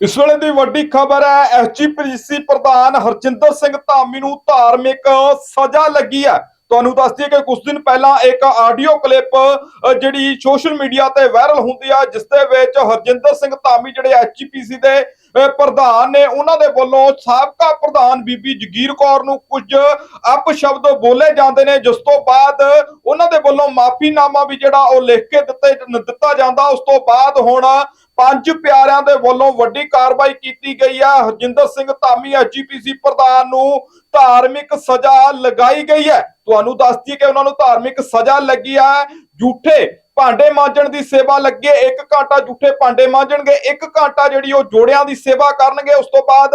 ਇਸ ਵੇਲੇ ਦੀ ਵੱਡੀ ਖਬਰ ਹੈ ਐਸਜੀਪੀਸੀ ਪ੍ਰਧਾਨ ਹਰਜਿੰਦਰ ਸਿੰਘ ਧਾਮੀ ਨੂੰ ਧਾਰਮਿਕ ਸਜ਼ਾ ਲੱਗੀ ਹੈ। ਤੁਹਾਨੂੰ ਦੱਸ ਦਈਏ ਕਿ ਕੁਝ ਦਿਨ ਪਹਿਲਾਂ ਇੱਕ ਆਡੀਓ ਕਲਿੱਪ ਜਿਹੜੀ ਸੋਸ਼ਲ ਮੀਡੀਆ ਤੇ ਵਾਇਰਲ ਹੁੰਦੀ ਆ, ਜਿਸ ਦੇ ਵਿੱਚ ਹਰਜਿੰਦਰ ਸਿੰਘ ਧਾਮੀ ਜਿਹੜੇ ਐਸਜੀਪੀਸੀ ਦੇ ਪ੍ਰਧਾਨ ਨੇ, ਉਹਨਾਂ ਦੇ ਵੱਲੋਂ ਸਾਬਕਾ ਪ੍ਰਧਾਨ ਬੀਬੀ ਜਗੀਰ ਕੌਰ ਨੂੰ ਕੁਝ ਅਪਸ਼ਬਦ ਬੋਲੇ ਜਾਂਦੇ ਨੇ, ਜਿਸ ਤੋਂ ਬਾਅਦ ਉਹਨਾਂ ਦੇ ਵੱਲੋਂ ਮਾਫੀਨਾਮਾ ਵੀ ਜਿਹੜਾ ਉਹ ਲਿਖ ਕੇ ਦਿੱਤੇ ਦਿੱਤਾ ਜਾਂਦਾ। ਉਸ ਤੋਂ ਬਾਅਦ ਹੁਣ ਪੰਜ ਪਿਆਰਿਆਂ ਦੇ ਵੱਲੋਂ ਵੱਡੀ ਕਾਰਵਾਈ ਕੀਤੀ ਗਈ ਹੈ ਹਰਜਿੰਦਰ ਸਿੰਘ ਧਾਮੀ ਐਸਜੀਪੀਸੀ ਪ੍ਰਧਾਨ ਨੂੰ ਧਾਰਮਿਕ ਸਜ਼ਾ ਲਗਾਈ ਗਈ ਹੈ। ਤੁਹਾਨੂੰ ਦੱਸ ਦਈਏ ਕਿ ਉਹਨਾਂ ਨੂੰ ਧਾਰਮਿਕ ਸਜ਼ਾ ਲੱਗੀ ਹੈ ਝੂਠੇ ਭਾਂਡੇ ਮਾਂਜਣ ਦੀ ਸੇਵਾ ਲੱਗੇ ਇੱਕ ਘੰਟਾ ਝੂਠੇ ਭਾਂਡੇ ਮਾਂਜਣਗੇ, ਇੱਕ ਘੰਟਾ ਜਿਹੜੀ ਉਹ ਜੋੜਿਆਂ ਦੀ ਸੇਵਾ ਕਰਨਗੇ। ਉਸ ਤੋਂ ਬਾਅਦ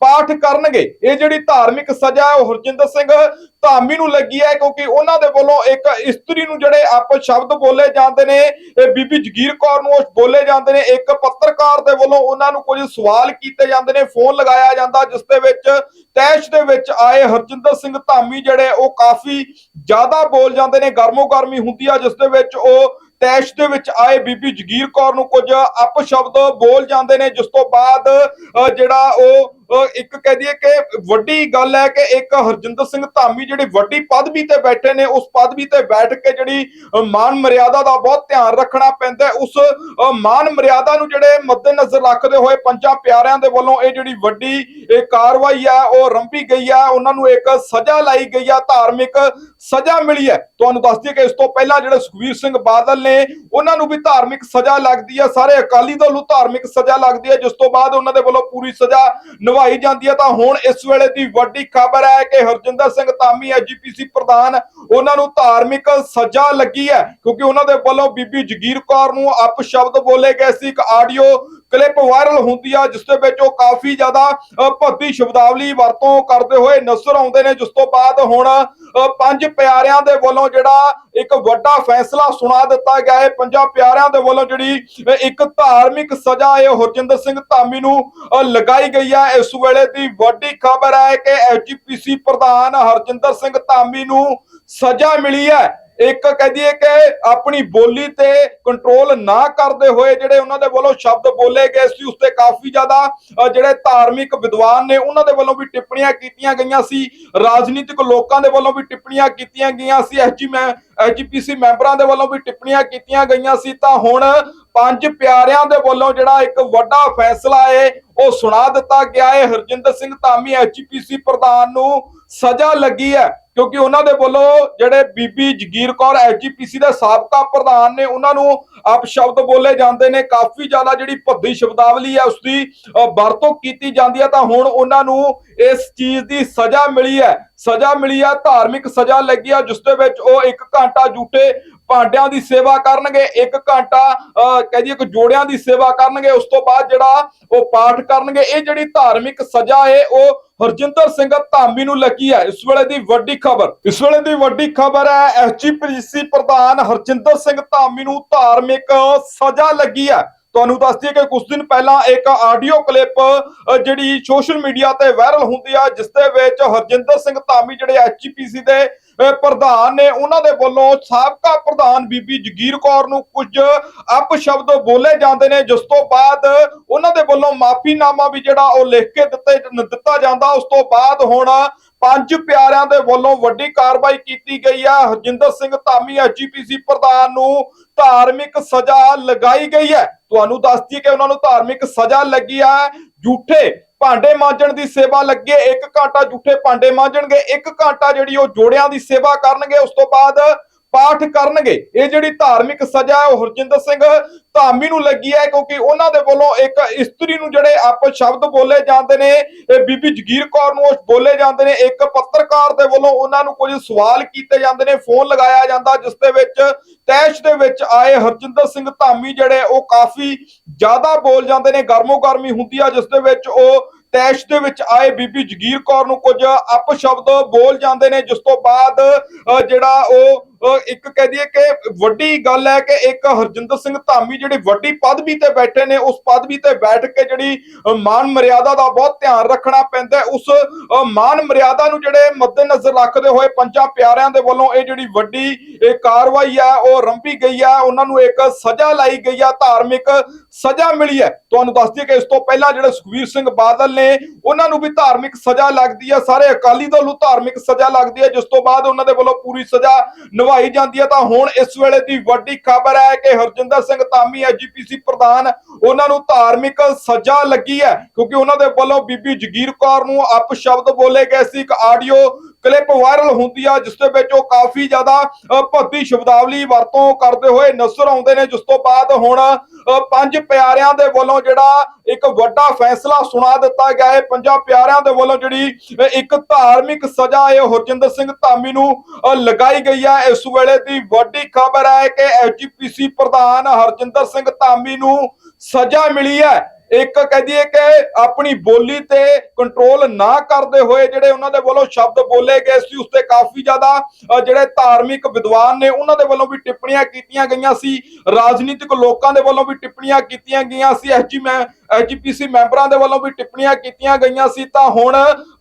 ਪਾਠ ਕਰਨਗੇ। ਇਹ ਜਿਹੜੀ ਧਾਰਮਿਕ ਸਜ਼ਾ ਉਹ ਹਰਜਿੰਦਰ ਸਿੰਘ ਧਾਮੀ ਨੂੰ ਲੱਗੀ ਹੈ ਕਿਉਂਕਿ ਉਹਨਾਂ ਦੇ ਵੱਲੋਂ ਇੱਕ ਇਸਤਰੀ ਨੂੰ ਜਿਹੜੇ ਆਪ ਸ਼ਬਦ ਬੋਲੇ ਜਾਂਦੇ ਨੇ, ਇਹ ਬੀਬੀ ਜਗੀਰ ਕੌਰ ਨੂੰ ਬੋਲੇ ਜਾਂਦੇ ਨੇ। ਇੱਕ ਪੱਤਰਕਾਰ ਦੇ ਵੱਲੋਂ ਉਹਨਾਂ ਨੂੰ ਕੁਝ ਸਵਾਲ ਕੀਤੇ ਜਾਂਦੇ ਨੇ, ਫੋਨ ਲਗਾਇਆ ਜਾਂਦਾ, ਜਿਸ ਦੇ ਵਿੱਚ ਤੈਸ਼ ਦੇ ਵਿੱਚ ਆਏ ਹਰਜਿੰਦਰ ਸਿੰਘ ਧਾਮੀ ਜਿਹੜੇ, ਉਹ ਕਾਫੀ ਜ਼ਿਆਦਾ ਬੋਲ ਜਾਂਦੇ ਨੇ, ਗਰਮੋ ਗਰਮੀ ਹੁੰਦੀ ਆ, ਜਿਸ ਦੇ ਵਿੱਚ ਉਹ ਤੈਸ਼ ਦੇ ਵਿੱਚ ਆਏ ਬੀਬੀ ਜਗੀਰ ਕੌਰ ਨੂੰ ਕੁਝ ਅਪਸ਼ਬਦ ਬੋਲ ਜਾਂਦੇ ਨੇ, ਜਿਸ ਤੋਂ ਬਾਅਦ ਜਿਹੜਾ ਉਹ ਇੱਕ ਕਹਿ ਦਈਏ ਕਿ ਵੱਡੀ ਗੱਲ ਹੈ ਕਿ ਇੱਕ ਹਰਜਿੰਦਰ ਸਿੰਘ ਧਾਮੀ ਜਿਹੜੀ ਵੱਡੀ ਪਦਵੀ ਤੇ ਬੈਠੇ ਨੇ, ਉਸ ਪਦਵੀ ਤੇ ਬੈਠ ਕੇ ਜਿਹੜੀ ਮਾਨ ਮਰਿਆਦਾ ਦਾ ਬਹੁਤ ਧਿਆਨ ਰੱਖਣਾ ਪੈਂਦਾ ਉਸ ਮਾਨ ਮਰਿਆਦਾ ਨੂੰ ਜਿਹੜੇ ਮੱਦੇਨਜ਼ਰ ਰੱਖਦੇ ਹੋਏ ਪੰਜਾਂ ਪਿਆਰਿਆਂ ਦੇ ਵੱਲੋਂ ਇਹ ਜਿਹੜੀ ਵੱਡੀ, ਇਹ ਕਾਰਵਾਈ ਹੈ ਉਹ ਰੰਭੀ ਗਈ ਹੈ ਉਹਨਾਂ ਨੂੰ ਇੱਕ ਸਜ਼ਾ ਲਾਈ ਗਈ ਹੈ ਧਾਰਮਿਕ ਸਜ਼ਾ ਮਿਲੀ ਹੈ। ਤੁਹਾਨੂੰ ਦੱਸ ਦਈਏ ਕਿ ਇਸ ਤੋਂ ਪਹਿਲਾਂ ਜਿਹੜੇ ਸੁਖਵੀਰ ਸਿੰਘ ਬਾਦਲ ਨੇ, ਉਹਨਾਂ ਨੂੰ ਵੀ ਧਾਰਮਿਕ ਸਜ਼ਾ ਲੱਗਦੀ ਹੈ। ਸਾਰੇ ਅਕਾਲੀ ਦਲ ਨੂੰ ਧਾਰਮਿਕ ਸਜ਼ਾ ਲੱਗਦੀ ਹੈ, ਜਿਸ ਤੋਂ ਬਾਅਦ ਉਹਨਾਂ ਦੇ ਵੱਲੋਂ ਪੂਰੀ ਸਜ਼ਾ ਨਿਭਾਈ ਜਾਂਦੀ ਹੈ, ਤਾਂ ਹੁਣ ਇਸ ਵੇਲੇ ਦੀ ਵੱਡੀ ਖਬਰ ਹੈ ਕਿ ਹਰਜਿੰਦਰ ਸਿੰਘ ਧਾਮੀ, ਐਜੀਪੀਸੀ ਪ੍ਰਧਾਨ, ਉਹਨਾਂ ਨੂੰ ਧਾਰਮਿਕ ਸਜ਼ਾ ਲੱਗੀ ਹੈ, ਕਿਉਂਕਿ ਉਹਨਾਂ ਦੇ ਵੱਲੋਂ ਬੀਬੀ ਜਗੀਰ ਕੌਰ ਨੂੰ ਅਪਸ਼ਬਦ ਬੋਲੇ ਗਏ ਸੀ। ਇੱਕ ਆਡੀਓ ਕਲਿੱਪ ਵਾਇਰਲ ਹੁੰਦੀ ਆ ਜਿਸ ਦੇ ਵਿੱਚ ਉਹ ਕਾਫੀ ਜ਼ਿਆਦਾ ਅ, ਭੱਦੀ ਸ਼ਬਦਾਵਲੀ ਵਰਤੋਂ ਕਰਦੇ ਹੋਏ ਨਜ਼ਰ ਆਉਂਦੇ ਨੇ ਜਿਸ ਤੋਂ ਬਾਅਦ ਹੁਣ ਪੰਜ ਪਿਆਰਿਆਂ ਦੇ ਵੱਲੋਂ ਜਿਹੜਾ ਇੱਕ ਵੱਡਾ ਫੈਸਲਾ ਸੁਣਾ ਦਿੱਤਾ ਗਿਆ ਹੈ। ਪੰਜਾਂ ਪਿਆਰਿਆਂ ਦੇ ਵੱਲੋਂ ਜਿਹੜੀ ਇੱਕ ਧਾਰਮਿਕ ਸਜ਼ਾ ਹੈ ਉਹ ਹਰਜਿੰਦਰ ਸਿੰਘ ਧਾਮੀ ਨੂੰ ਲਗਾਈ ਗਈ ਹੈ ਇਸ ਵੇਲੇ ਦੀ ਵੱਡੀ ਖਬਰ ਹੈ ਕਿ ਐਜੀਪੀਸੀ ਪ੍ਰਧਾਨ ਹਰਜਿੰਦਰ ਸਿੰਘ ਧਾਮੀ ਨੂੰ ਸਜ਼ਾ ਮਿਲੀ ਹੈ। ਇੱਕ ਕਹਿ ਦਈਏ ਕਿ ਆਪਣੀ ਬੋਲੀ ਤੇ ਕੰਟਰੋਲ ਨਾ ਕਰਦੇ ਹੋਏ ਜਿਹੜੇ ਉਹਨਾਂ ਦੇ ਵੱਲੋਂ ਸ਼ਬਦ ਬੋਲੇ ਗਏ ਸੀ ਉਸ ਤੇ ਕਾਫੀ ਜ਼ਿਆਦਾ ਜਿਹੜੇ ਧਾਰਮਿਕ ਵਿਦਵਾਨ ਨੇ, ਉਹਨਾਂ ਦੇ ਵੱਲੋਂ ਵੀ ਟਿੱਪਣੀਆਂ ਕੀਤੀਆਂ ਗਈਆਂ ਸੀ, ਰਾਜਨੀਤਿਕ ਲੋਕਾਂ ਦੇ ਵੱਲੋਂ ਵੀ ਟਿੱਪਣੀਆਂ ਕੀਤੀਆਂ ਗਈਆਂ ਸੀ ਐਸਜੀ ਮੈਂ ਐਜੀਪੀਸੀ ਮੈਂਬਰਾਂ ਦੇ ਵੱਲੋਂ ਵੀ ਟਿੱਪਣੀਆਂ ਕੀਤੀਆਂ ਗਈਆਂ ਸੀ, ਤਾਂ ਹੁਣ ਪੰਜ ਪਿਆਰਿਆਂ ਦੇ ਵੱਲੋਂ ਜਿਹੜਾ ਇੱਕ ਵੱਡਾ ਫੈਸਲਾ ਹੈ ਉਹ ਸੁਣਾ ਦਿੱਤਾ ਗਿਆ ਹੈ ਹਰਜਿੰਦਰ ਸਿੰਘ ਧਾਮੀ ਐਜੀਪੀਸੀ ਪ੍ਰਧਾਨ ਨੂੰ ਸਜ਼ਾ ਲੱਗੀ ਹੈ। ਕਿਉਂਕਿ ਉਹਨਾਂ ਦੇ ਵੱਲੋਂ ਜਿਹੜੇ ਬੀਬੀ ਜਗੀਰ ਕੌਰ ਐਜੀਪੀਸੀ ਦੇ ਸਾਬਕਾ ਪ੍ਰਧਾਨ ਨੇ ਉਹਨਾਂ ਨੂੰ ਅਪਸ਼ਬਦ ਬੋਲੇ ਜਾਂਦੇ ਨੇ। ਕਾਫੀ ਜ਼ਿਆਦਾ ਜਿਹੜੀ ਭੱਦੀ ਸ਼ਬਦਾਵਲੀ ਹੈ ਉਸ ਦੀ ਵਰਤੋਂ ਕੀਤੀ ਜਾਂਦੀ ਹੈ। ਤਾਂ ਹੁਣ ਉਹਨਾਂ ਨੂੰ ਇਸ ਚੀਜ਼ ਦੀ ਸਜ਼ਾ ਮਿਲੀ ਹੈ। ਸਜ਼ਾ ਮਿਲੀ ਹੈ, ਧਾਰਮਿਕ ਸਜ਼ਾ ਲੱਗੀ ਹੈ, ਜਿਸ ਦੇ ਵਿੱਚ ਉਹ ਇੱਕ ਘੰਟਾ ਝੂਠੇ ਭਾਂਡਿਆਂ ਦੀ ਸੇਵਾ ਕਰਨਗੇ ਇੱਕ ਘੰਟਾ ਅਹ, ਕਹਿ ਦਈਏ ਜੋੜਿਆਂ ਦੀ ਸੇਵਾ ਕਰਨਗੇ ਉਸ ਤੋਂ ਬਾਅਦ ਜਿਹੜਾ ਉਹ ਪਾਠ ਕਰਨਗੇ ਇਹ ਜਿਹੜੀ ਧਾਰਮਿਕ ਸਜ਼ਾ ਹੈ ਉਹ ਹਰਜਿੰਦਰ ਸਿੰਘ ਧਾਮੀ ਨੂੰ ਲੱਗੀ ਹੈ। ਇਸ ਵੇਲੇ ਦੀ ਵੱਡੀ ਖਬਰ ਇਸ ਵੇਲੇ ਦੀ ਵੱਡੀ ਖਬਰ ਹੈ ਐਸਜੀਪੀਸੀ ਪ੍ਰਧਾਨ ਹਰਜਿੰਦਰ ਸਿੰਘ ਧਾਮੀ ਨੂੰ ਧਾਰਮਿਕ ਸਜ਼ਾ ਲੱਗੀ ਹੈ। ਤੁਹਾਨੂੰ ਦੱਸ ਦਈਏ ਕਿ ਕੁਝ ਦਿਨ ਪਹਿਲਾਂ ਇੱਕ ਆਡੀਓ ਕਲਿੱਪ ਜਿਹੜੀ ਸੋਸ਼ਲ ਮੀਡੀਆ ਤੇ ਵਾਇਰਲ ਹੁੰਦੀ ਆ ਜਿਸ ਦੇ ਵਿੱਚ ਹਰਜਿੰਦਰ ਸਿੰਘ ਧਾਮੀ ਜਿਹੜੇ ਐਚਪੀਸੀ ਦੇ ਪ੍ਰਧਾਨ ਨੇ ਉਹਨਾਂ ਦੇ ਵੱਲੋਂ ਸਾਬਕਾ ਪ੍ਰਧਾਨ ਬੀਬੀ ਜਗੀਰ ਕੌਰ ਨੂੰ ਕੁਝ ਅਪਸ਼ਬਦ ਬੋਲੇ ਜਾਂਦੇ ਨੇ, ਜਿਸ ਤੋਂ ਬਾਅਦ ਉਹਨਾਂ ਦੇ ਵੱਲੋਂ ਮਾਫੀਨਾਮਾ ਵੀ ਜਿਹੜਾ ਉਹ ਲਿਖ ਕੇ ਦਿੱਤੇ ਦਿੱਤਾ ਜਾਂਦਾ। ਉਸ ਤੋਂ ਬਾਅਦ ਹੁਣ ਪੰਜ ਪਿਆਰਿਆਂ ਦੇ ਵੱਲੋਂ ਵੱਡੀ ਕਾਰਵਾਈ ਕੀਤੀ ਗਈ ਹੈ ਹਰਜਿੰਦਰ ਸਿੰਘ ਧਾਮੀ ਐਜੀਪੀਸੀ ਪ੍ਰਧਾਨ ਨੂੰ ਧਾਰਮਿਕ ਸਜ਼ਾ ਲਗਾਈ ਗਈ ਹੈ। ਤੁਹਾਨੂੰ ਦੱਸ ਦਈਏ ਕਿ ਉਹਨਾਂ ਨੂੰ ਧਾਰਮਿਕ ਸਜ਼ਾ ਲੱਗੀ ਹੈ ਝੂਠੇ ਭਾਂਡੇ ਮਾਂਜਣ ਦੀ ਸੇਵਾ ਲੱਗੇ, ਇੱਕ ਘੰਟਾ ਝੂਠੇ ਭਾਂਡੇ ਮਾਂਜਣਗੇ, ਇੱਕ ਘੰਟਾ ਜਿਹੜੀ ਉਹ ਜੋੜਿਆਂ ਦੀ ਸੇਵਾ ਕਰਨਗੇ, ਉਸ ਤੋਂ ਬਾਅਦ ਪਾਠ ਕਰਨਗੇ। ਇਹ ਜਿਹੜੀ ਧਾਰਮਿਕ ਸਜ਼ਾ ਹੈ, ਉਹ ਹਰਜਿੰਦਰ ਸਿੰਘ ਧਾਮੀ ਨੂੰ ਲੱਗੀ ਹੈ, ਕਿਉਂਕਿ ਉਹਨਾਂ ਦੇ ਵੱਲੋਂ ਇੱਕ ਇਸਤਰੀ ਨੂੰ ਜਿਹੜੇ ਆਪ ਸ਼ਬਦ ਬੋਲੇ ਜਾਂਦੇ ਨੇ, ਇਹ ਬੀਬੀ ਜਗੀਰ ਕੌਰ ਨੂੰ ਬੋਲੇ ਜਾਂਦੇ ਨੇ। ਇੱਕ ਪੱਤਰਕਾਰ ਦੇ ਵੱਲੋਂ ਉਹਨਾਂ ਨੂੰ ਕੁਝ ਸਵਾਲ ਕੀਤੇ ਜਾਂਦੇ ਨੇ, ਫੋਨ ਲਗਾਇਆ ਜਾਂਦਾ, ਜਿਸ ਦੇ ਵਿੱਚ ਤੈਸ਼ ਦੇ ਵਿੱਚ ਆਏ ਹਰਜਿੰਦਰ ਸਿੰਘ ਧਾਮੀ ਜਿਹੜੇ, ਉਹ ਕਾਫੀ ਜ਼ਿਆਦਾ ਬੋਲ ਜਾਂਦੇ ਨੇ, ਗਰਮੋ ਗਰਮੀ ਹੁੰਦੀ ਆ, ਜਿਸ ਦੇ ਵਿੱਚ ਉਹ ਤੈਸ਼ ਦੇ ਵਿੱਚ ਆਏ ਬੀਬੀ ਜਗੀਰ ਕੌਰ ਨੂੰ ਕੁਝ ਅਪਸ਼ਬਦ ਬੋਲ ਜਾਂਦੇ ਨੇ, ਜਿਸ ਤੋਂ ਬਾਅਦ ਜਿਹੜਾ ਉਹ ਇੱਕ ਕਹਿ ਦਈਏ ਕਿ ਵੱਡੀ ਗੱਲ ਹੈ ਕਿ ਇੱਕ ਹਰਜਿੰਦਰ ਸਿੰਘ ਧਾਮੀ ਜਿਹੜੀ ਵੱਡੀ ਪਦਵੀ ਤੇ ਬੈਠੇ ਨੇ, ਉਸ ਪਦਵੀ ਤੇ ਬੈਠ ਕੇ ਜਿਹੜੀ ਮਾਨ ਮਰਿਆਦਾ ਦਾ ਬਹੁਤ ਧਿਆਨ ਰੱਖਣਾ ਪੈਂਦਾ ਉਸ ਮਾਨ ਮਰਿਆਦਾ ਨੂੰ ਜਿਹੜੇ ਮੱਦੇਨਜ਼ਰ ਰੱਖਦੇ ਹੋਏ ਪੰਜਾਂ ਪਿਆਰਿਆਂ ਦੇ ਵੱਲੋਂ ਇਹ ਜਿਹੜੀ ਵੱਡੀ, ਇਹ ਕਾਰਵਾਈ ਹੈ, ਉਹ ਰੰਭੀ ਗਈ ਹੈ। ਉਹਨਾਂ ਨੂੰ ਇੱਕ ਸਜ਼ਾ ਲਾਈ ਗਈ ਹੈ, ਧਾਰਮਿਕ ਸਜ਼ਾ ਮਿਲੀ ਹੈ। ਤੁਹਾਨੂੰ ਦੱਸ ਦਈਏ ਕਿ ਇਸ ਤੋਂ ਪਹਿਲਾਂ ਜਿਹੜੇ ਸੁਖਵੀਰ ਸਿੰਘ ਬਾਦਲ ਨੇ, ਉਹਨਾਂ ਨੂੰ ਵੀ ਧਾਰਮਿਕ ਸਜ਼ਾ ਲੱਗਦੀ ਹੈ। ਸਾਰੇ ਅਕਾਲੀ ਦਲ ਨੂੰ ਧਾਰਮਿਕ ਸਜ਼ਾ ਲੱਗਦੀ ਹੈ, ਜਿਸ ਤੋਂ ਬਾਅਦ ਉਹਨਾਂ ਦੇ ਵੱਲੋਂ ਪੂਰੀ ਸਜ਼ਾ ਨਿਭਾਈ ਜਾਂਦੀ ਹੈ, ਤਾਂ ਹੁਣ ਇਸ ਵੇਲੇ ਦੀ ਵੱਡੀ ਖਬਰ ਹੈ ਕਿ ਹਰਜਿੰਦਰ ਸਿੰਘ ਧਾਮੀ, ਐਜੀਪੀਸੀ ਪ੍ਰਧਾਨ, ਉਹਨਾਂ ਨੂੰ ਧਾਰਮਿਕ ਸਜ਼ਾ ਲੱਗੀ ਹੈ, ਕਿਉਂਕਿ ਉਹਨਾਂ ਦੇ ਵੱਲੋਂ ਬੀਬੀ ਜਗੀਰ ਕੌਰ ਨੂੰ ਅਪ ਸ਼ਬਦ ਬੋਲੇ ਗਏ ਸੀ। ਇੱਕ ਆਡੀਓ ਕਲਿੱਪ ਵਾਇਰਲ ਹੁੰਦੀ ਆ ਜਿਸ ਦੇ ਵਿੱਚ ਉਹ ਕਾਫੀ ਜ਼ਿਆਦਾ ਅ, ਭੱਦੀ ਸ਼ਬਦਾਵਲੀ ਵਰਤੋਂ ਕਰਦੇ ਹੋਏ ਨਜ਼ਰ ਆਉਂਦੇ ਨੇ ਜਿਸ ਤੋਂ ਬਾਅਦ ਹੁਣ ਪੰਜ ਪਿਆਰਿਆਂ ਦੇ ਵੱਲੋਂ ਜਿਹੜਾ ਇੱਕ ਵੱਡਾ ਫੈਸਲਾ ਸੁਣਾ ਦਿੱਤਾ ਗਿਆ ਹੈ। ਪੰਜਾਂ ਪਿਆਰਿਆਂ ਦੇ ਵੱਲੋਂ ਜਿਹੜੀ ਇੱਕ ਧਾਰਮਿਕ ਸਜ਼ਾ ਹੈ ਉਹ ਹਰਜਿੰਦਰ ਸਿੰਘ ਧਾਮੀ ਨੂੰ ਲਗਾਈ ਗਈ ਹੈ ਇਸ ਵੇਲੇ ਦੀ ਵੱਡੀ ਖਬਰ ਹੈ ਕਿ ਐਜੀਪੀਸੀ ਪ੍ਰਧਾਨ ਹਰਜਿੰਦਰ ਸਿੰਘ ਧਾਮੀ ਨੂੰ ਸਜ਼ਾ ਮਿਲੀ ਹੈ। ਇੱਕ ਕਹਿ ਦਈਏ ਕਿ ਆਪਣੀ ਬੋਲੀ ਤੇ ਕੰਟਰੋਲ ਨਾ ਕਰਦੇ ਹੋਏ ਜਿਹੜੇ ਉਹਨਾਂ ਦੇ ਵੱਲੋਂ ਸ਼ਬਦ ਬੋਲੇ ਗਏ ਸੀ, ਉਸ ਤੇ ਕਾਫੀ ਜ਼ਿਆਦਾ ਜਿਹੜੇ ਧਾਰਮਿਕ ਵਿਦਵਾਨ ਨੇ, ਉਹਨਾਂ ਦੇ ਵੱਲੋਂ ਵੀ ਟਿੱਪਣੀਆਂ ਕੀਤੀਆਂ ਗਈਆਂ ਸੀ, ਰਾਜਨੀਤਿਕ ਲੋਕਾਂ ਦੇ ਵੱਲੋਂ ਵੀ ਟਿੱਪਣੀਆਂ ਕੀਤੀਆਂ ਗਈਆਂ ਸੀ ਐਸਜੀ ਮੈਂ ਐਜੀਪੀਸੀ ਮੈਂਬਰਾਂ ਦੇ ਵੱਲੋਂ ਵੀ ਟਿੱਪਣੀਆਂ ਕੀਤੀਆਂ ਗਈਆਂ ਸੀ, ਤਾਂ ਹੁਣ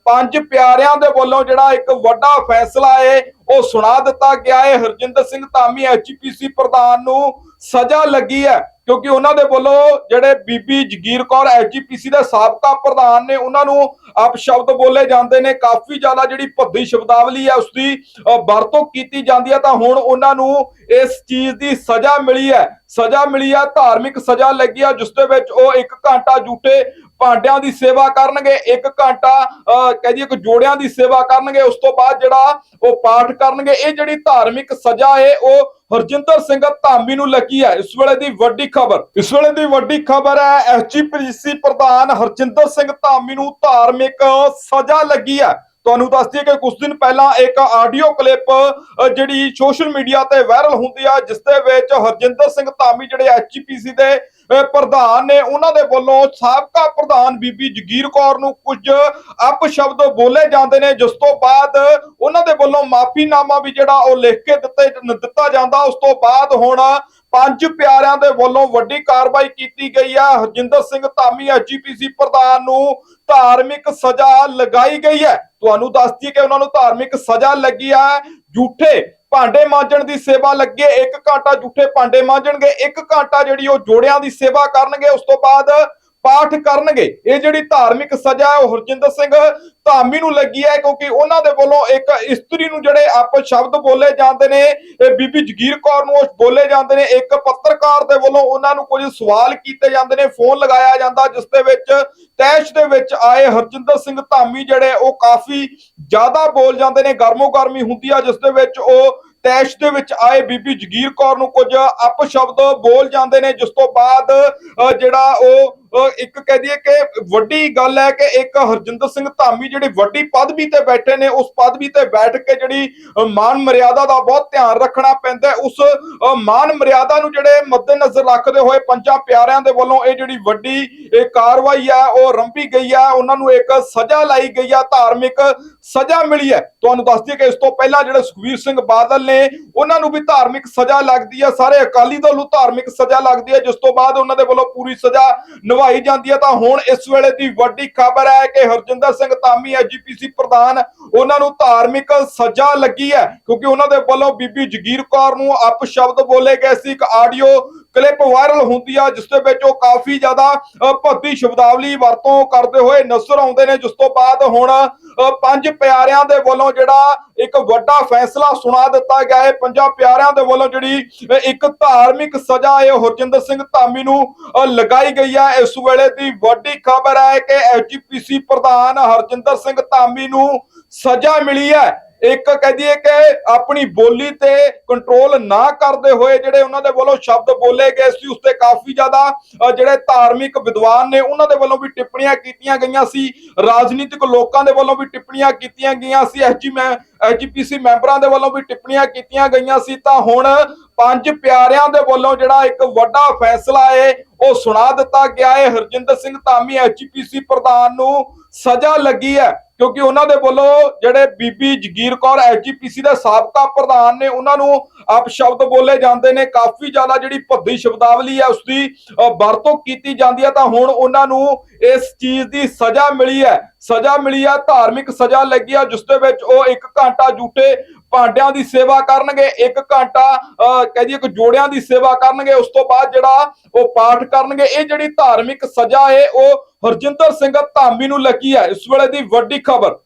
ਪੰਜ ਪਿਆਰਿਆਂ ਦੇ ਵੱਲੋਂ ਜਿਹੜਾ ਇੱਕ ਵੱਡਾ ਫੈਸਲਾ ਹੈ ਉਹ ਸੁਣਾ ਦਿੱਤਾ ਗਿਆ ਹੈ ਹਰਜਿੰਦਰ ਸਿੰਘ ਧਾਮੀ ਐਜੀਪੀਸੀ ਪ੍ਰਧਾਨ ਨੂੰ ਸਜ਼ਾ ਲੱਗੀ ਹੈ, ਕਿਉਂਕਿ ਉਹਨਾਂ ਦੇ ਵੱਲੋਂ ਜਿਹੜੇ ਬੀਬੀ ਜਗੀਰ ਕੌਰ ਐਜੀਪੀਸੀ ਦੇ ਸਾਬਕਾ ਪ੍ਰਧਾਨ ਨੇ, ਉਹਨਾਂ ਨੂੰ ਆਪ ਸ਼ਬਦ ਬੋਲੇ ਜਾਂਦੇ ਨੇ। ਕਾਫੀ ਜ਼ਿਆਦਾ ਜਿਹੜੀ ਭੱਦੀ ਸ਼ਬਦਾਵਲੀ ਹੈ ਉਸ ਦੀ ਵਰਤੋਂ ਕੀਤੀ ਜਾਂਦੀ ਹੈ। ਤਾਂ ਹੁਣ ਉਹਨਾਂ ਨੂੰ ਇਸ ਚੀਜ਼ ਦੀ ਸਜ਼ਾ ਮਿਲੀ ਹੈ। ਸਜ਼ਾ ਮਿਲੀ ਹੈ, ਧਾਰਮਿਕ ਸਜ਼ਾ ਲੱਗੀ ਹੈ, ਜਿਸ ਦੇ ਵਿੱਚ ਉਹ ਇੱਕ ਘੰਟਾ ਝੂਠੇ ਭਾਂਡਿਆਂ ਦੀ ਸੇਵਾ ਕਰਨਗੇ ਇੱਕ ਘੰਟਾ ਅਹ, ਕਹਿ ਦਈਏ ਜੋੜਿਆਂ ਦੀ ਸੇਵਾ ਕਰਨਗੇ ਉਸ ਤੋਂ ਬਾਅਦ ਜਿਹੜਾ ਉਹ ਪਾਠ ਕਰਨਗੇ ਇਹ ਜਿਹੜੀ ਧਾਰਮਿਕ ਸਜ਼ਾ ਹੈ ਉਹ ਹਰਜਿੰਦਰ ਸਿੰਘ ਧਾਮੀ ਨੂੰ ਲੱਗੀ ਹੈ। ਇਸ ਵੇਲੇ ਦੀ ਵੱਡੀ ਖਬਰ ਇਸ ਵੇਲੇ ਦੀ ਵੱਡੀ ਖਬਰ ਹੈ ਐਸਜੀਪੀਸੀ ਪ੍ਰਧਾਨ ਹਰਜਿੰਦਰ ਸਿੰਘ ਧਾਮੀ ਨੂੰ ਧਾਰਮਿਕ ਸਜ਼ਾ ਲੱਗੀ ਹੈ। ਤੁਹਾਨੂੰ ਦੱਸ ਦਈਏ ਕਿ ਕੁਝ ਦਿਨ ਪਹਿਲਾਂ ਇੱਕ ਆਡੀਓ ਕਲਿੱਪ ਜਿਹੜੀ ਸੋਸ਼ਲ ਮੀਡੀਆ ਤੇ ਵਾਇਰਲ ਹੁੰਦੀ ਆ, ਜਿਸ ਦੇ ਵਿੱਚ ਹਰਜਿੰਦਰ ਸਿੰਘ ਧਾਮੀ ਜਿਹੜੇ ਐਚਪੀਸੀ ਦੇ ਪ੍ਰਧਾਨ ਨੇ, ਉਹਨਾਂ ਦੇ ਵੱਲੋਂ ਸਾਬਕਾ ਪ੍ਰਧਾਨ ਬੀਬੀ ਜਗੀਰ ਕੌਰ ਨੂੰ ਕੁਝ ਅਪ ਸ਼ਬਦ ਬੋਲੇ ਜਾਂਦੇ ਨੇ, ਜਿਸ ਤੋਂ ਬਾਅਦ ਉਹਨਾਂ ਦੇ ਵੱਲੋਂ ਮਾਫੀਨਾਮਾ ਵੀ ਜਿਹੜਾ ਉਹ ਲਿਖ ਕੇ ਦਿੱਤੇ, ਦਿੱਤਾ ਜਾਂਦਾ, ਉਸ ਤੋਂ ਬਾਅਦ ਹੁਣ ਪੰਜ ਪਿਆਰਿਆਂ ਦੇ ਵੱਲੋਂ ਵੱਡੀ ਕਾਰਵਾਈ ਕੀਤੀ ਗਈ ਹੈ ਹਰਜਿੰਦਰ ਸਿੰਘ ਧਾਮੀ ਐਜੀਪੀਸੀ ਪ੍ਰਧਾਨ ਨੂੰ ਧਾਰਮਿਕ ਸਜ਼ਾ ਲਗਾਈ ਗਈ ਹੈ। ਤੁਹਾਨੂੰ ਦੱਸ ਦਈਏ ਕਿ ਉਹਨਾਂ ਨੂੰ ਧਾਰਮਿਕ ਸਜ਼ਾ ਲੱਗੀ ਹੈ ਝੂਠੇ ਭਾਂਡੇ ਮਾਂਜਣ ਦੀ ਸੇਵਾ ਲੱਗੇ, ਇੱਕ ਘੰਟਾ ਝੂਠੇ ਭਾਂਡੇ ਮਾਂਜਣਗੇ, ਇੱਕ ਘੰਟਾ ਜਿਹੜੀ ਉਹ ਜੋੜਿਆਂ ਦੀ ਸੇਵਾ ਕਰਨਗੇ, ਉਸ ਤੋਂ ਬਾਅਦ ਪਾਠ ਕਰਨਗੇ। ਇਹ ਜਿਹੜੀ ਧਾਰਮਿਕ ਸਜ਼ਾ ਹੈ, ਉਹ ਹਰਜਿੰਦਰ ਸਿੰਘ ਧਾਮੀ ਨੂੰ ਲੱਗੀ ਹੈ, ਕਿਉਂਕਿ ਉਹਨਾਂ ਦੇ ਵੱਲੋਂ ਇੱਕ ਇਸਤਰੀ ਨੂੰ ਜਿਹੜੇ ਆਪ ਸ਼ਬਦ ਬੋਲੇ ਜਾਂਦੇ ਨੇ, ਇਹ ਬੀਬੀ ਜਗੀਰ ਕੌਰ ਨੂੰ ਬੋਲੇ ਜਾਂਦੇ ਨੇ। ਇੱਕ ਪੱਤਰਕਾਰ ਦੇ ਵੱਲੋਂ ਉਹਨਾਂ ਨੂੰ ਕੁਝ ਸਵਾਲ ਕੀਤੇ ਜਾਂਦੇ ਨੇ, ਫੋਨ ਲਗਾਇਆ ਜਾਂਦਾ, ਜਿਸ ਦੇ ਵਿੱਚ ਤੈਸ਼ ਦੇ ਵਿੱਚ ਆਏ ਹਰਜਿੰਦਰ ਸਿੰਘ ਧਾਮੀ ਜਿਹੜੇ, ਉਹ ਕਾਫੀ ਜ਼ਿਆਦਾ ਬੋਲ ਜਾਂਦੇ ਨੇ ਗਰਮੋ ਗਰਮੀ ਹੁੰਦੀ ਆ, ਜਿਸ ਦੇ ਵਿੱਚ ਉਹ ਤੈਸ਼ ਦੇ ਵਿੱਚ ਆਏ ਬੀਬੀ ਜਗੀਰ ਕੌਰ ਨੂੰ ਕੁਝ ਅਪ ਸ਼ਬਦ ਬੋਲ ਜਾਂਦੇ ਨੇ, ਜਿਸ ਤੋਂ ਬਾਅਦ ਜਿਹੜਾ ਉਹ ਇੱਕ ਕਹਿ ਦਈਏ ਕਿ ਵੱਡੀ ਗੱਲ ਹੈ ਕਿ ਇੱਕ ਹਰਜਿੰਦਰ ਸਿੰਘ ਧਾਮੀ ਜਿਹੜੀ ਵੱਡੀ ਪਦਵੀ ਤੇ ਬੈਠੇ ਨੇ, ਉਸ ਪਦਵੀ ਤੇ ਬੈਠ ਕੇ ਜਿਹੜੀ ਮਾਨ ਮਰਿਆਦਾ ਦਾ ਬਹੁਤ ਧਿਆਨ ਰੱਖਣਾ ਪੈਂਦਾ ਉਸ ਮਾਨ ਮਰਿਆਦਾ ਨੂੰ ਜਿਹੜੇ ਮੱਦੇਨਜ਼ਰ ਰੱਖਦੇ ਹੋਏ ਪੰਜਾਂ ਪਿਆਰਿਆਂ ਦੇ ਵੱਲੋਂ ਇਹ ਜਿਹੜੀ ਵੱਡੀ, ਇਹ ਕਾਰਵਾਈ ਹੈ, ਉਹ ਰੰਭੀ ਗਈ ਹੈ। ਉਹਨਾਂ ਨੂੰ ਇੱਕ ਸਜ਼ਾ ਲਾਈ ਗਈ ਹੈ, ਧਾਰਮਿਕ ਸਜ਼ਾ ਮਿਲੀ ਹੈ। ਤੁਹਾਨੂੰ ਦੱਸ ਦਈਏ ਕਿ ਇਸ ਤੋਂ ਪਹਿਲਾਂ ਜਿਹੜੇ ਸੁਖਵੀਰ ਸਿੰਘ ਬਾਦਲ ਨੇ, ਉਹਨਾਂ ਨੂੰ ਵੀ ਧਾਰਮਿਕ ਸਜ਼ਾ ਲੱਗਦੀ ਹੈ। ਸਾਰੇ ਅਕਾਲੀ ਦਲ ਨੂੰ ਧਾਰਮਿਕ ਸਜ਼ਾ ਲੱਗਦੀ ਹੈ, ਜਿਸ ਤੋਂ ਬਾਅਦ ਉਹਨਾਂ ਦੇ ਵੱਲੋਂ ਪੂਰੀ ਸਜ਼ਾ ਨਿਭਾਈ ਜਾਂਦੀ ਹੈ, ਤਾਂ ਹੁਣ ਇਸ ਵੇਲੇ ਦੀ ਵੱਡੀ ਖਬਰ ਹੈ ਕਿ ਹਰਜਿੰਦਰ ਸਿੰਘ ਧਾਮੀ, ਐਜੀਪੀਸੀ ਪ੍ਰਧਾਨ, ਉਹਨਾਂ ਨੂੰ ਧਾਰਮਿਕ ਸਜ਼ਾ ਲੱਗੀ ਹੈ, ਕਿਉਂਕਿ ਉਹਨਾਂ ਦੇ ਵੱਲੋਂ ਬੀਬੀ ਜਗੀਰ ਕੌਰ ਨੂੰ ਅਪ ਸ਼ਬਦ ਬੋਲੇ ਗਏ ਸੀ ਇੱਕ ਆਡੀਓ ਕਲਿੱਪ ਵਾਇਰਲ ਹੁੰਦੀ ਆ ਜਿਸ ਦੇ ਵਿੱਚ ਉਹ ਕਾਫੀ ਜ਼ਿਆਦਾ ਅ, ਭੱਦੀ ਸ਼ਬਦਾਵਲੀ ਵਰਤੋਂ ਕਰਦੇ ਹੋਏ ਨਜ਼ਰ ਆਉਂਦੇ ਨੇ ਜਿਸ ਤੋਂ ਬਾਅਦ ਹੁਣ ਪੰਜ ਪਿਆਰਿਆਂ ਦੇ ਵੱਲੋਂ ਜਿਹੜਾ ਇੱਕ ਵੱਡਾ ਫੈਸਲਾ ਸੁਣਾ ਦਿੱਤਾ ਗਿਆ ਹੈ। ਪੰਜਾਂ ਪਿਆਰਿਆਂ ਦੇ ਵੱਲੋਂ ਜਿਹੜੀ ਇੱਕ ਧਾਰਮਿਕ ਸਜ਼ਾ ਹੈ ਹਰਜਿੰਦਰ ਸਿੰਘ ਧਾਮੀ ਨੂੰ ਲਗਾਈ ਗਈ ਹੈ ਇਸ ਵੇਲੇ ਦੀ ਵੱਡੀ ਖਬਰ ਹੈ ਕਿ ਐਜੀਪੀਸੀ ਪ੍ਰਧਾਨ ਹਰਜਿੰਦਰ ਸਿੰਘ ਧਾਮੀ ਨੂੰ ਸਜ਼ਾ ਮਿਲੀ ਹੈ। ਇੱਕ ਕਹਿ ਦਈਏ ਕਿ ਆਪਣੀ ਬੋਲੀ ਤੇ ਕੰਟਰੋਲ ਨਾ ਕਰਦੇ ਹੋਏ ਜਿਹੜੇ ਉਹਨਾਂ ਦੇ ਵੱਲੋਂ ਸ਼ਬਦ ਬੋਲੇ ਗਏ ਸੀ, ਉਸ ਤੇ ਕਾਫੀ ਜ਼ਿਆਦਾ ਜਿਹੜੇ ਧਾਰਮਿਕ ਵਿਦਵਾਨ ਨੇ, ਉਹਨਾਂ ਦੇ ਵੱਲੋਂ ਵੀ ਟਿੱਪਣੀਆਂ ਕੀਤੀਆਂ ਗਈਆਂ ਸੀ। ਰਾਜਨੀਤਿਕ ਲੋਕਾਂ ਦੇ ਵੱਲੋਂ ਵੀ ਟਿੱਪਣੀਆਂ ਕੀਤੀਆਂ ਗਈਆਂ ਸੀ। ਐਸਜੀ ਮੈਂ ਐਜੀਪੀਸੀ ਮੈਂਬਰਾਂ ਦੇ ਵੱਲੋਂ ਵੀ ਟਿੱਪਣੀਆਂ ਕੀਤੀਆਂ ਗਈਆਂ ਸੀ। ਤਾਂ ਹੁਣ ਪੰਜ ਪਿਆਰਿਆਂ ਦੇ ਵੱਲੋਂ ਜਿਹੜਾ ਇੱਕ ਵੱਡਾ ਫੈਸਲਾ ਹੈ ਉਹ ਸੁਣਾ ਦਿੱਤਾ ਗਿਆ ਹੈ ਹਰਜਿੰਦਰ ਸਿੰਘ ਧਾਮੀ ਐਜੀਪੀਸੀ ਪ੍ਰਧਾਨ ਨੂੰ ਸਜ਼ਾ ਲੱਗੀ ਹੈ, ਕਿਉਂਕਿ ਉਹਨਾਂ ਦੇ ਵੱਲੋਂ ਜਿਹੜੇ ਬੀਬੀ ਜਗੀਰ ਕੌਰ ਐਸਜੀਪੀਸੀ ਦੇ ਸਾਬਕਾ ਪ੍ਰਧਾਨ ਨੇ, ਉਹਨਾਂ ਨੂੰ ਆਪ ਸ਼ਬਦ ਬੋਲੇ ਜਾਂਦੇ ਨੇ। ਕਾਫੀ ਜ਼ਿਆਦਾ ਜਿਹੜੀ ਭੱਦੀ ਸ਼ਬਦਾਵਲੀ ਹੈ ਉਸ ਦੀ ਵਰਤੋਂ ਕੀਤੀ ਜਾਂਦੀ ਹੈ। ਤਾਂ ਹੁਣ ਉਹਨਾਂ ਨੂੰ ਇਸ ਚੀਜ਼ ਦੀ ਸਜ਼ਾ ਮਿਲੀ ਹੈ। ਸਜ਼ਾ ਮਿਲੀ ਹੈ, ਧਾਰਮਿਕ ਸਜ਼ਾ ਲੱਗੀ ਹੈ, ਜਿਸ ਦੇ ਵਿੱਚ ਉਹ 1 ਘੰਟਾ ਝੂਠੇ ਭਾਂਡਿਆਂ ਦੀ ਸੇਵਾ ਕਰਨਗੇ ਇੱਕ ਘੰਟਾ ਅਹ, ਕਹਿ ਦਈਏ ਕਿ ਜੋੜਿਆਂ ਦੀ ਸੇਵਾ ਕਰਨਗੇ ਉਸ ਤੋਂ ਬਾਅਦ ਜਿਹੜਾ ਉਹ ਪਾਠ ਕਰਨਗੇ ਇਹ ਜਿਹੜੀ ਧਾਰਮਿਕ ਸਜ਼ਾ ਹੈ ਉਹ ਹਰਜਿੰਦਰ ਸਿੰਘ ਧਾਮੀ ਨੂੰ ਲੱਗੀ ਹੈ ਇਸ ਵੇਲੇ ਦੀ ਵੱਡੀ ਖਬਰ।